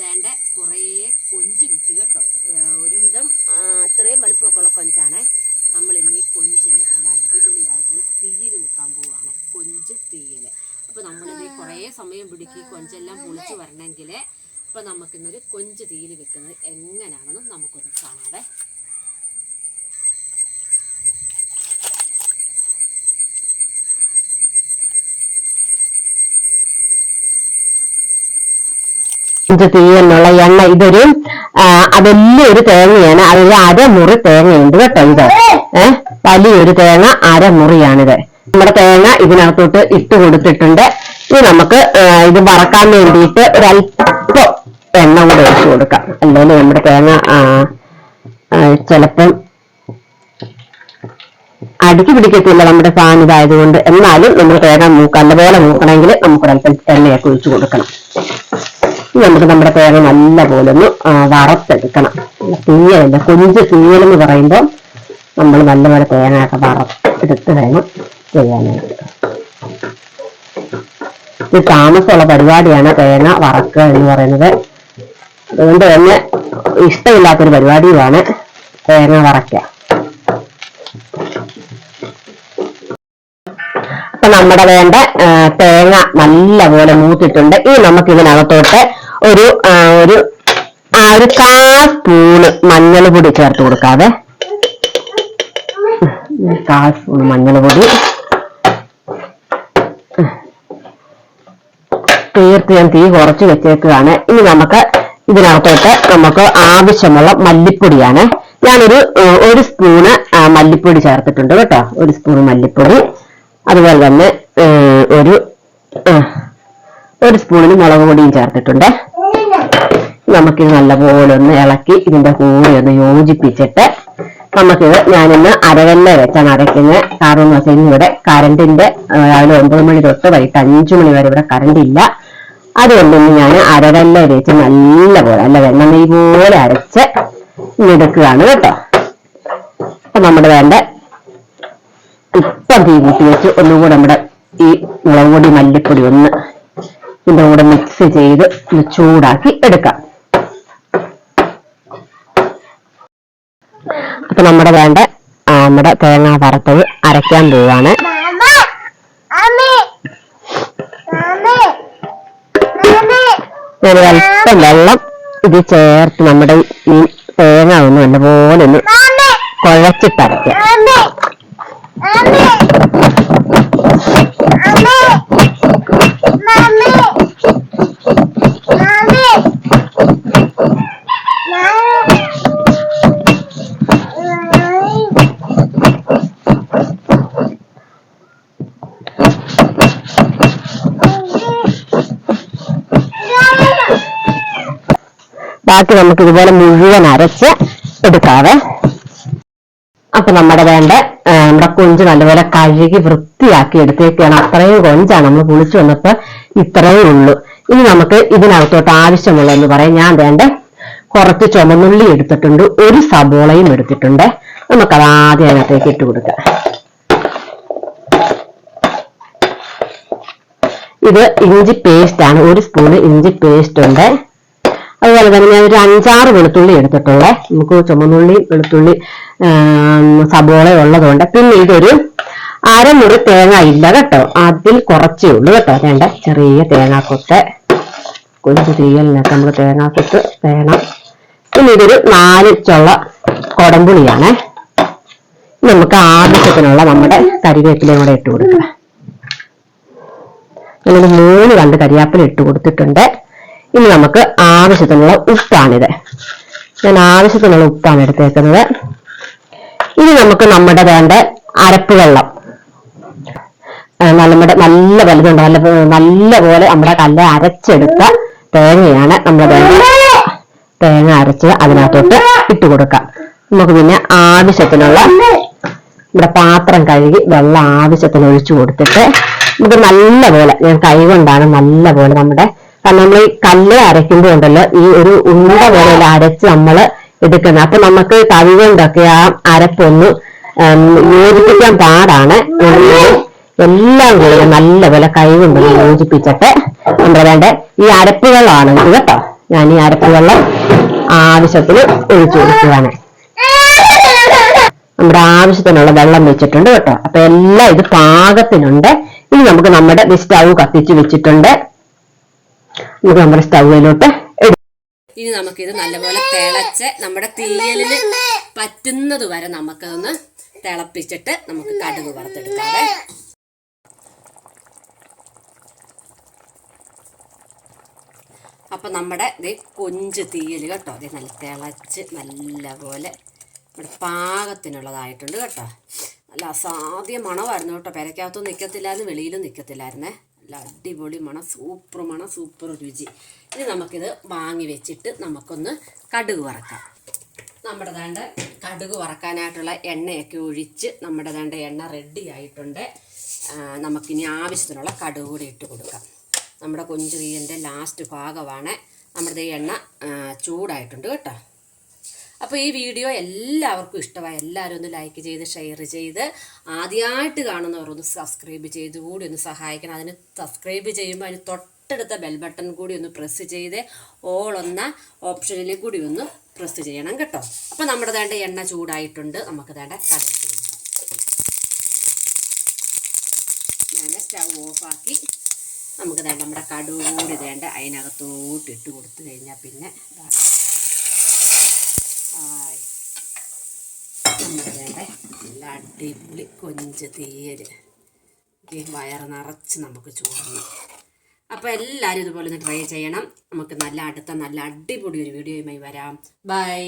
വേണ്ട. കുറേ കൊഞ്ച് കിട്ടി കേട്ടോ. ഒരുവിധം അത്രയും ഇത്രയും വലുപ്പമൊക്കെ ഉള്ള കൊഞ്ചാണേ. നമ്മൾ ഇന്ന് ഈ കൊഞ്ചിനെ നല്ല അടിപൊളിയായിട്ട് തീയിൽ വെക്കാൻ പോവുകയാണ് കൊഞ്ച് തീയിൽ. അപ്പോൾ നമ്മളിത് കുറേ സമയം പിടിക്കി കൊഞ്ചെല്ലാം പൊളിച്ച് വരണമെങ്കിൽ അപ്പോൾ നമുക്കിന്നൊരു കൊഞ്ച് തീയിൽ വെക്കുന്നത് എങ്ങനെയാണെന്ന് നമുക്കൊന്ന് കാണാവേ. ഇത് തീയെന്നുള്ള എണ്ണ. ഇതൊരു വലിയൊരു തേങ്ങയാണ്. അതിൽ അരമുറി തേങ്ങയുണ്ട് കേട്ടോ ഇത്. ഏഹ് വലിയൊരു തേങ്ങ അരമുറിയാണിത്. നമ്മുടെ തേങ്ങ ഇതിനകത്തോട്ട് ഇട്ട് കൊടുത്തിട്ടുണ്ട്. ഇനി നമുക്ക് ഇത് വറക്കാൻ വേണ്ടിയിട്ട് ഒരല്പം എണ്ണ കൂടെ ഒഴിച്ചു കൊടുക്കാം. അല്ലെങ്കിൽ നമ്മുടെ തേങ്ങ ചിലപ്പം അടുക്കി പിടിക്കത്തില്ല നമ്മുടെ സാധനം ഇതായതുകൊണ്ട് എന്നാലും നമ്മൾ തേങ്ങ മൂക്ക് നല്ലപോലെ മൂക്കണമെങ്കിൽ നമുക്കൊരല്പം എണ്ണയൊക്കെ ഒഴിച്ചു കൊടുക്കണം. ഇനി നമുക്ക് നമ്മുടെ തേങ്ങ നല്ല പോലെ ഒന്ന് വറത്തെടുക്കണം. തീയലല്ല കൊഞ്ച് എന്ന് പറയുമ്പോൾ നമ്മൾ നല്ലപോലെ തേങ്ങ ഒക്കെ വറുത്തെടുത്ത് വേണം ചെയ്യാനായിട്ട്. ഇത് താമസമുള്ള പരിപാടിയാണ് തേങ്ങ വറക്കുക എന്ന് പറയുന്നത്. അതുകൊണ്ട് തന്നെ ഇഷ്ടമില്ലാത്തൊരു പരിപാടിയുമാണ് തേങ്ങ വറക്കുക അപ്പൊ നമ്മുടെ വേണ്ട തേങ്ങ നല്ലപോലെ മൂത്തിട്ടുണ്ട്. ഇനി നമുക്ക് ഇതിനകത്തോട്ട് ഒരു ഒരു ആ, ഒരു കാ സ്പൂണ് മഞ്ഞൾ പൊടി ചേർത്ത് കൊടുക്കാതെ കാ സ്പൂൺ മഞ്ഞൾ പൊടി തീർത്ത് ഞാൻ തീ കുറച്ച് വെച്ചേക്കുകയാണ് ഇനി നമുക്ക് ഇതിനകത്തോട്ട് നമുക്ക് ആവശ്യമുള്ള മല്ലിപ്പൊടിയാണ്. ഞാനൊരു ഒരു സ്പൂണ് മല്ലിപ്പൊടി ചേർത്തിട്ടുണ്ട് കേട്ടോ. ഒരു സ്പൂൺ മല്ലിപ്പൊടി. അതുപോലെ തന്നെ ഒരു ഒരു സ്പൂണിന് മുളക് പൊടിയും ചേർത്തിട്ടുണ്ട്. നമുക്കിത് നല്ലപോലെ ഒന്ന് ഇളക്കി ഇതിന്റെ കൂടെ ഒന്ന് യോജിപ്പിച്ചിട്ട് നമുക്കിത് ഞാനിന്ന് അരവെല്ല വെച്ചാണ് അരയ്ക്കുന്നത്. കാരണം എന്ന് വെച്ചാൽ ഇവിടെ കറണ്ടിന്റെ രാവിലെ ഒമ്പത് മണി തൊട്ട് വൈകിട്ട് അഞ്ചു മണി വരെ ഇവിടെ കറണ്ട് ഇല്ല അതുകൊണ്ട് ഞാൻ അരവെല്ല വെച്ച് നല്ലപോലെ അല്ല വെണ്ണ നെയ് പോലെ അരച്ച് എടുക്കുകയാണ് കേട്ടോ. അപ്പൊ നമ്മുടെ വേണ്ട ഇപ്പം തീ കൂട്ടി വെച്ച് ഒന്നുകൂടെ നമ്മുടെ ഈ മുളക് പൊടി മല്ലിപ്പൊടി ഒന്ന് ഇതിന്റെ കൂടെ മിക്സ് ചെയ്ത് ചൂടാക്കി എടുക്കാം. അപ്പൊ നമ്മുടെ വേണ്ട നമ്മുടെ തേങ്ങ വറുത്തത് അരയ്ക്കാൻ പോവാണ്. ഞാൻ അല്പം വെള്ളം ഇത് ചേർത്ത് നമ്മുടെ ഈ തേങ്ങ ഒന്ന് നല്ലപോലെ ഒന്ന് കുഴച്ചിട്ടരയ്ക്കാം ബാക്കി നമുക്ക് ഇതുപോലെ മുഴുവൻ അരച്ച് എടുക്കാവേ. അപ്പൊ നമ്മുടെ വേണ്ട നമ്മുടെ കൊഞ്ച് നല്ലപോലെ കഴുകി വൃത്തിയാക്കി എടുത്തേക്കാണ്. അത്രയും കൊഞ്ചാണ് നമ്മൾ കുളിച്ചു വന്നപ്പോ ഇത്രയേ ഉള്ളൂ. ഇനി നമുക്ക് ഇതിനകത്തോട്ട് ആവശ്യമുള്ളതെന്ന് പറയാം. ഞാൻ വേണ്ട കുറച്ച് ചുമന്നുള്ളി എടുത്തിട്ടുണ്ട് ഒരു സബോളയും എടുത്തിട്ടുണ്ട്. അത് ആദ്യം അതിനകത്തേക്ക് ഇട്ട് കൊടുക്കാം. ഇത് ഇഞ്ചി പേസ്റ്റ് ആണ്. ഒരു സ്പൂണ് ഇഞ്ചി പേസ്റ്റ് ഉണ്ട്. അതുപോലെ തന്നെ ഞാൻ ഒരു അഞ്ചാറ് വെളുത്തുള്ളി എടുത്തിട്ടുള്ളേ. നമുക്ക് ചുമന്നുള്ളി വെളുത്തുള്ളി സബോള ഉള്ളതുകൊണ്ട്. പിന്നെ ഇതൊരു അരമുറി തേങ്ങ ഇല്ല കേട്ടോ. അതിൽ കുറച്ചേ ഉള്ളൂ കേട്ടോ. വേണ്ട ചെറിയ തേങ്ങാക്കൊത്ത്. കൊഞ്ച് തീയലിനൊക്കെ നമുക്ക് തേങ്ങാക്കൊത്ത് വേണം. പിന്നെ ഇതൊരു നാല് ചുള്ള കൊടമ്പുളിയാണേ നമുക്ക് ആവശ്യത്തിനുള്ള നമ്മുടെ കരിവേപ്പിലയും കൂടെ ഇട്ട് കൊടുക്കുക ഞങ്ങൾ മൂന്ന് കണ്ട് കരിയാപ്പില ഇട്ട് കൊടുത്തിട്ടുണ്ട്. ഇനി നമുക്ക് ആവശ്യത്തിനുള്ള ഉപ്പാണിത്. ഞാൻ ആവശ്യത്തിനുള്ള ഉപ്പാണ് എടുത്തേക്കുന്നത്. ഇനി നമുക്ക് നമ്മുടെ വേണ്ട അരപ്പ് വെള്ളം. നമ്മുടെ നല്ല വലുതുണ്ട്. നല്ല നല്ല പോലെ നമ്മുടെ കല്ല് അരച്ചെടുത്ത തേങ്ങയാണ് നമ്മുടെ വേണ്ട തേങ്ങ അരച്ച് അതിനകത്തോട്ട് ഇട്ട് കൊടുക്കാം. നമുക്ക് പിന്നെ ആവശ്യത്തിനുള്ള നമ്മുടെ പാത്രം കഴുകി വെള്ളം ആവശ്യത്തിന് ഒഴിച്ചു കൊടുത്തിട്ട് നമുക്ക് നല്ല പോലെ ഞാൻ കൈ കൊണ്ടാണ് നല്ല പോലെ നമ്മുടെ കാരണം നമ്മൾ ഈ കല്ല് അരയ്ക്കുമ്പോൾ ഉണ്ടല്ലോ ഈ ഒരു ഉണ്ട പോലെ അരച്ച് നമ്മൾ എടുക്കുന്നത്. അപ്പൊ നമുക്ക് തവി കൊണ്ടൊക്കെ ആ അരപ്പൊന്ന് യോജിപ്പിക്കാൻ പാടാണ്. എല്ലാം കൂടി നല്ലപോലെ കൈ കൊണ്ട് യോജിപ്പിച്ചിട്ട്. നമ്മുടെ വേണ്ട? ഈ അരപ്പ് വെള്ളമാണ് കേട്ടോ. ഞാൻ ഈ അരപ്പ് വെള്ളം ആവശ്യത്തിന് ഒഴിച്ചു കൊടുക്കുകയാണ്. നമ്മുടെ ആവശ്യത്തിനുള്ള വെള്ളം വെച്ചിട്ടുണ്ട് കേട്ടോ. അപ്പൊ എല്ലാം ഇത് പാകത്തിനുണ്ട്. ഇനി നമുക്ക് നമ്മുടെ സ്റ്റൗ കത്തിച്ച് വെച്ചിട്ടുണ്ട്. നമുക്ക് നമ്മുടെ സ്റ്റൗവിലോട്ട് ഇനി നമുക്കിത് നല്ലപോലെ തിളച്ച് നമ്മുടെ തീയലിന് പറ്റുന്നത് വരെ നമുക്കതൊന്ന് തിളപ്പിച്ചിട്ട് നമുക്ക് കടുക് വറുത്തെടുക്കാം. അപ്പൊ നമ്മുടെ ഇത് കൊഞ്ച് തീയൽ കേട്ടോ ഇത് നല്ല തിളച്ച് നല്ലപോലെ നമ്മുടെ പാകത്തിനുള്ളതായിട്ടുണ്ട് കേട്ടോ. നല്ല അസാധ്യ മണമായിരുന്നു കേട്ടോ പെരക്കകത്തും നിൽക്കത്തില്ലായിരുന്നു വെളിയിലും നിൽക്കത്തില്ലായിരുന്നേ നല്ല അടിപൊളി മണ സൂപ്പർ മണം സൂപ്പർ രുചി. ഇനി നമുക്കിത് വാങ്ങി വെച്ചിട്ട് നമുക്കൊന്ന് കടുക് വറക്കാം. നമ്മുടെ ദാണ്ട് കടുക് വറക്കാനായിട്ടുള്ള എണ്ണയൊക്കെ ഒഴിച്ച് നമ്മുടെ ദാണ്ട് എണ്ണ റെഡി ആയിട്ടുണ്ട്. നമുക്കിനി ആവശ്യത്തിനുള്ള കടുക് കൂടി ഇട്ട് കൊടുക്കാം. നമ്മുടെ കൊഞ്ചുതീയന്റെ ലാസ്റ്റ് ഭാഗമാണ്. നമ്മുടെ എണ്ണ ചൂടായിട്ടുണ്ട് കേട്ടോ. അപ്പോൾ ഈ വീഡിയോ എല്ലാവർക്കും ഇഷ്ടമായി. എല്ലാവരും ഒന്ന് ലൈക്ക് ചെയ്ത് ഷെയർ ചെയ്ത് ആദ്യമായിട്ട് കാണുന്നവർ ഒന്ന് സബ്സ്ക്രൈബ് ചെയ്ത് കൂടി ഒന്ന് സഹായിക്കണം. അതിന് സബ്സ്ക്രൈബ് ചെയ്യുമ്പോൾ അതിന് തൊട്ടടുത്ത ബെൽ ബട്ടൺ കൂടി ഒന്ന് പ്രസ് ചെയ്ത് ഓൾ എന്ന ഓപ്ഷനിൽ കൂടി ഒന്ന് പ്രസ് ചെയ്യണം കേട്ടോ. അപ്പോൾ നമ്മുടെ വേണ്ട എണ്ണ ചൂടായിട്ടുണ്ട്. നമുക്ക് വേണ്ട കടുക് ഞാൻ സ്റ്റൗ ഓഫാക്കി നമുക്ക് വേണ്ട നമ്മുടെ കടുക് കൂടി വേണ്ട അതിനകത്തോട്ട് ഇട്ട് കൊടുത്തു കഴിഞ്ഞാൽ പിന്നെ ഹായ് വേണ്ട നല്ല അടിപൊളി കൊഞ്ച് തീയൽ. ഈ വയറ് നിറച്ച് നമുക്ക് ചൂടണം അപ്പോൾ എല്ലാവരും ഇതുപോലെ ഒന്ന് ട്രൈ ചെയ്യണം. നമുക്ക് നല്ല അടുത്ത നല്ല അടിപൊളി ഒരു വീഡിയോയുമായി വരാം. ബൈ